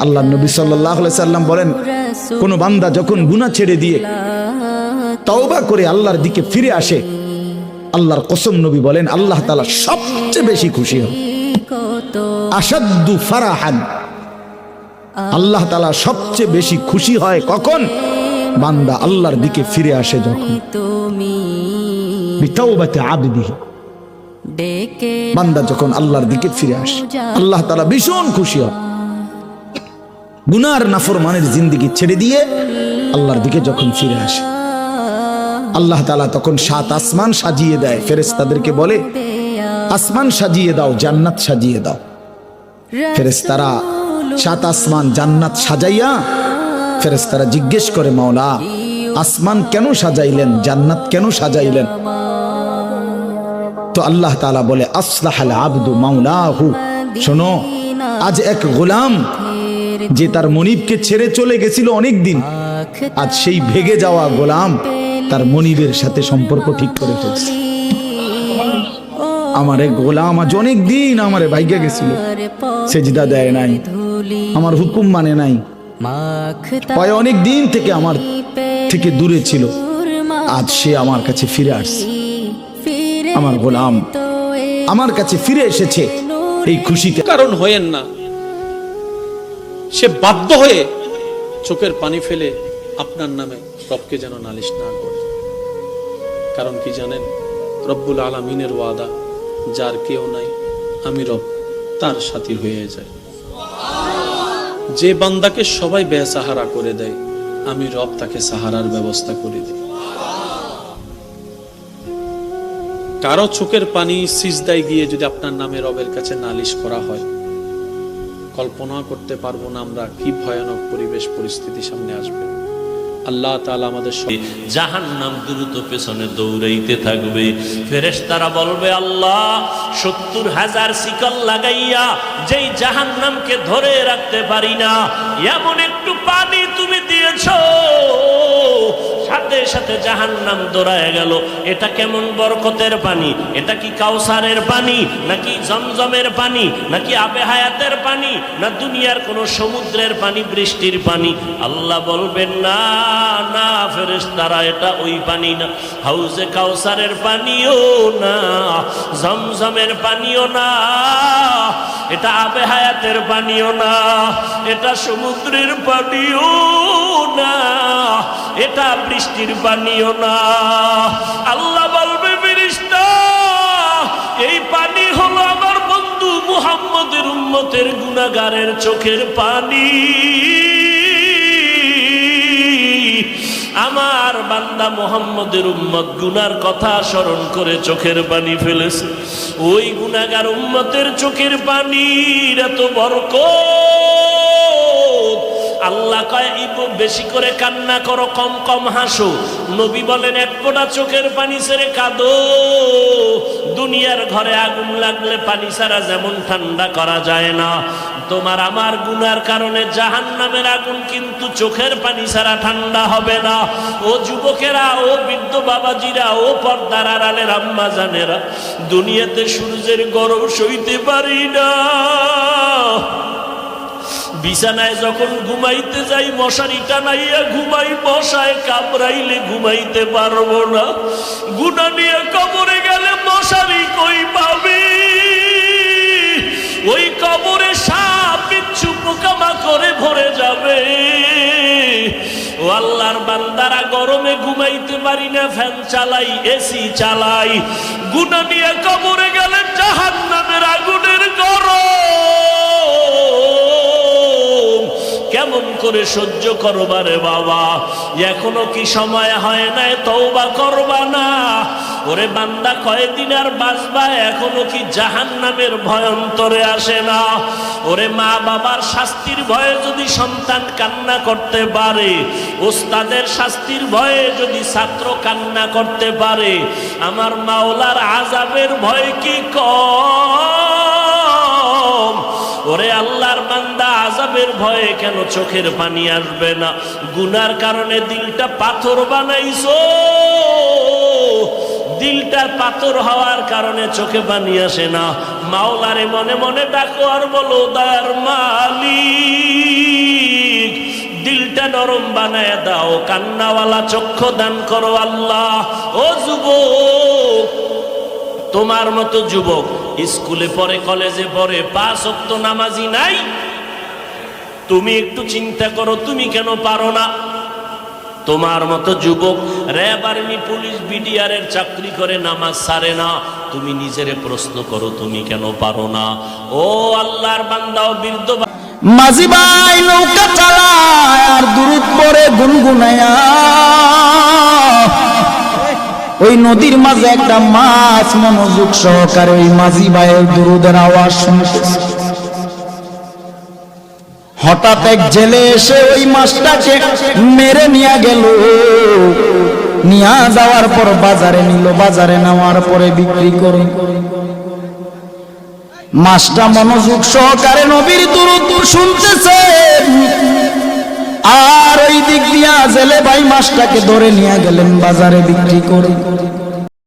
আল্লাহ নবী সাল্লাম বলেন কোন বান্দা যখন গুনাহ ছেড়ে দিয়ে তওবা করে আল্লাহর দিকে ফিরে আসে আল্লাহর কসম নবী বলেন আল্লাহ তাআলা সবচেয়ে বেশি খুশি হন। কত আসাদ্দু ফারাহান। আল্লাহ তাআলা সবচেয়ে বেশি খুশি হয় কখন? বান্দা আল্লাহর দিকে ফিরে আসে যখন। বান্দা যখন আল্লাহর দিকে ফিরে আসে আল্লাহ তাআলা ভীষণ খুশি হয় গুনার নাফরমানের জিন্দিগি ছেড়ে দিয়ে আল্লাহর দিকে যখন ফিরে আসে, আল্লাহ তাআলা তখন সাত আসমান সাজিয়ে দেয়। ফেরেশতাদেরকে বলে, আসমান সাজিয়ে দাও, জান্নাত সাজিয়ে দাও। ফেরেশতারা সাত আসমান জান্নাত সাজাইয়া ফেরেশতারা জিজ্ঞেস করে, মাওলা, আসমান কেন সাজাইলেন, জান্নাত কেন সাজাইলেন? তো আল্লাহ তালা বলে, আসলাহাল আবদু মাওলাহু। শোনো, আজ এক গোলাম যে তার মনিবকে ছেড়ে চলে গেছিল অনেক দিন আজ সেই ভেগে যাওয়া গোলাম তার মনিবের সাথে সম্পর্ক ঠিক করে ফেলছে। আমার গোলাম আজ অনেক দিন আমারে ভাইগে গেছিল। সেজদা দেয় নাই, আমার হুকুম মানে নাই। পয় অনেক দিন থেকে আমার থেকে দূরে ছিল। আজ সে আমার কাছে ফিরে আসছে। আমার গোলাম আমার কাছে ফিরে এসেছে। এই খুশিতে কারণ হয়েন না। সে বাধ্য হয়ে চোখের পানি ফেলে আপনার নামে রবকে যেন নালিশ না করে। কারণ কি জানেন, রব্বুল আলমিনের ওয়াদা, যার কেউ নাই, আমি রব তার সাথী হয়ে যায় যে বান্দাকে সবাই বেসাহারা করে দেয়, আমি রব তাকে সাহারার ব্যবস্থা করে দিই। কারও চোখের পানি সিজদায় গিয়ে যদি আপনার নামে রবের কাছে নালিশ করা হয় কল্পনা করতে পারব না আমরা, কি ভয়ানক পরিবেশ পরিস্থিতি সামনে আসবে। আল্লাহ তাআলা আমাদের জাহান নাম দ্রুত পেছনে দৌড়াইতে থাকবে। ফেরেশতারা বলবে, আল্লাহ, সত্তর হাজার শিকল লাগাইয়া যেই জাহান নামকে ধরে রাখতে পারি না, এমন একটু পানি তুমি দিয়েছ সাথে জাহান নাম দৌড়ায় গেল। এটা কেমন বরকতের পানি? এটা কি কাউসারের পানি? নাকি জমজমের পানি? নাকি আবে হায়াতের পানি? না দুনিয়ার কোনো সমুদ্রের পানি, বৃষ্টির পানি? আল্লাহ বলবেন, না না, ফেরেশতারা, এটা ওই পানি না। হাউজে কাউসারের পানিও না, জমজমের পানিও না, এটা আবে হায়াতের পানিও না, এটা সমুদ্রের পানিও না, এটা বৃষ্টির পানিও না। আল্লাহ বলবে এই পানি হলো আমার বন্ধু মুহাম্মদের উম্মতের গুনাগারের চোখের পানি। আমার বান্দা মোহাম্মদের উম্মত গুনার কথা স্মরণ করে চোখের পানি ফেলেছে। ওই গুনাগার উম্মতের চোখের পানির এত বরকত। আল্লাহ কয় বেশি করে কান্না করো, কম কম হাসো। নবী বলেন, এক ফোঁটা চোখের পানি ছেড়ে কাঁদো। দুনিয়ার ঘরে আগুন লাগলে পানি ছাড়া যেমন ঠান্ডা করা যায় না। তোমার আমার গুনার কারণে জাহান নামের আগুন কিন্তু চোখের পানি ছাড়া ঠান্ডা হবে না। ও যুবকেরা, ও বৃদ্ধ বাবাজিরা, ও পর্দার আড়ালের আম্মা জানেরা, দুনিয়াতে সূর্যের গরম সইতে পারি না। বিছানায় যখন ঘুমাইতে যাই, মশারি টানাইয়া ঘুমাই, মশায় কামড়াইলে ঘুমাইতে পারব না। গুনা নিয়ে কবরে গেলে মশারি কই পাবি? ওই কবরে সাপ বিচ্ছু পোকামা করে ভরে যাবে। ও আল্লাহর বান্দারা, গরমে ঘুমাইতে পারি না, ফ্যান চালাই, এসি চালাই। গুনা নিয়ে কবরে গেলে জাহান নামের আগুনের গরম। করে সহ্য করবারে বাবা। এখনও কি সময় হয় নাই? তওবা করবা না। ওরে বান্দা, কয়দিন আর বাঁচবা? এখনও কি জাহান নামের ভয়ন্তরে আসে না? ওরে মা বাবার শাস্তির ভয়ে যদি সন্তান কান্না করতে পারে, ওস্তাদের শাস্তির ভয়ে যদি ছাত্র কান্না করতে পারে, আমার মাওলার আজাবের ভয় কি কম ওরে আল্লাহর বান্দা আজাবের ভয়ে কেন চোখের পানি আসবে না? গুনার কারণে দিলটা পাথর বানাইছো। দিলটা পাথর হওয়ার কারণে চোখে পানি আসে না। মাওলারে মনে মনে ডাকো আর বলো, দার মালিক নরম বানায় দাও, কান্নাওয়ালা চক্ষু দান করো আল্লাহ। ও যুবক তোমার মতো যুবক স্কুলে পড়ে, কলেজে পড়ে, পাঁচ অক্ত নামাজি নাই। তুমি একটু চিন্তা করো, তুমি কেন পারো না? তোমার মতো যুবক র্যাব আর্মি, পুলিশ, বিডিআর এর চাকরি করে, নামাজ সারে না। তুমি নিজেরে প্রশ্ন করো, তুমি কেন পারো না? ও আল্লাহর বান্দাও বৃদ্ধ মাঝি ভাই, নৌকা চালায় আর দূরত পরে গুনগুনায়া। ওই নদীর মাঝে একটা মাছ মনোযোগ সহকারে ওই মাঝি ভাইয়ের দুরুদের আওয়াজ শুনতেছে। হঠাৎ এক জেলে এসে ওই মাছটাকে মেরে নিয়ে গেল। নিয়ে যাওয়ার পর বাজারে নিল, বাজারে নেওয়ার পরে বিক্রি করে মাছটা মনোযোগ সহকারে নবীর দুরুদ শুনতেছে। আর ওই দিক দিয়া জেলে ভাই মাছটাকে ধরে নিয়ে গেলেন বাজারে বিক্রি করে।